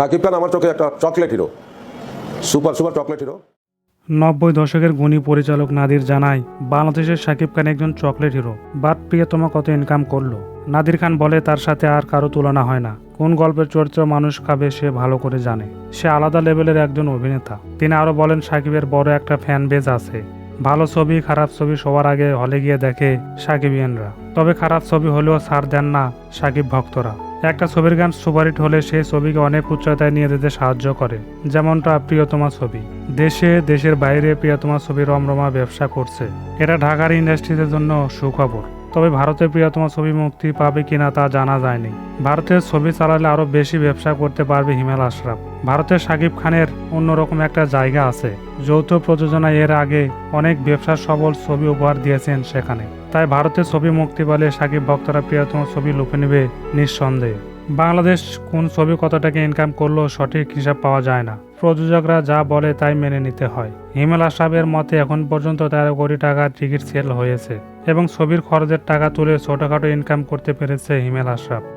সাকিব খান আমার চোখে একটা chocolate hero super super chocolate hero নব্বই দশকের গুণী পরিচালক নাদির জানায়, বাংলাদেশের শাকিব খান একজন চকলেট হিরো বাট প্রিয়তমা কত ইনকাম করল? নাদির খান বলে, তার সাথে আর কারও তুলনা হয় না। কোন গল্পের চরিত্র মানুষ খাবে সে ভালো করে জানে। সে আলাদা লেভেলের একজন অভিনেতা। তিনি আরও বলেন, সাকিবের বড় একটা ফ্যান বেজ আছে। ভালো ছবি, খারাপ ছবি সবার আগে হলে গিয়ে দেখে সাকিবিয়ানরা। তবে খারাপ ছবি হলেও সার দেন না সাকিব ভক্তরা। একটা ছবির গান সুপারহিট হলে সেই ছবিকে অনেক উচ্চতায় নিয়ে যেতে সাহায্য করে, যেমনটা প্রিয়তমা ছবি। দেশে, দেশের বাইরে প্রিয়তমা ছবি রমরমা ব্যবসা করছে। এটা ঢাকার ইন্ডাস্ট্রিদের জন্য সুখবর। তবে ভারতের প্রিয়তম ছবি মুক্তি পাবে কিনা তা জানা যায়নি। ভারতের ছবি চালালে আরও বেশি ব্যবসা করতে পারবে হিমেল আশরাফ। ভারতের সাকিব খানের অন্যরকম একটা জায়গা আছে। যৌথ প্রযোজনা এর আগে অনেক ব্যবসা সবল ছবি উপহার দিয়েছেন সেখানে। তাই ভারতের ছবি মুক্তি পেলে সাকিব ভক্তরা প্রিয়তম ছবি লুপে নেবে নিঃসন্দেহে। বাংলাদেশ কোন ছবি কত টাকা ইনকাম করল সঠিক হিসাব পাওয়া যায় না। প্রযোজকরা যা বলে তাই মেনে নিতে হয়। হিমেল সাহেবের মতে এখন পর্যন্ত তেরো কোটি টাকা টিকিট সেল হয়েছে এবং ছবির খরচের টাকা তুলে ছোটখাটো ইনকাম করতে পেরেছে হিমেল আশরাফ।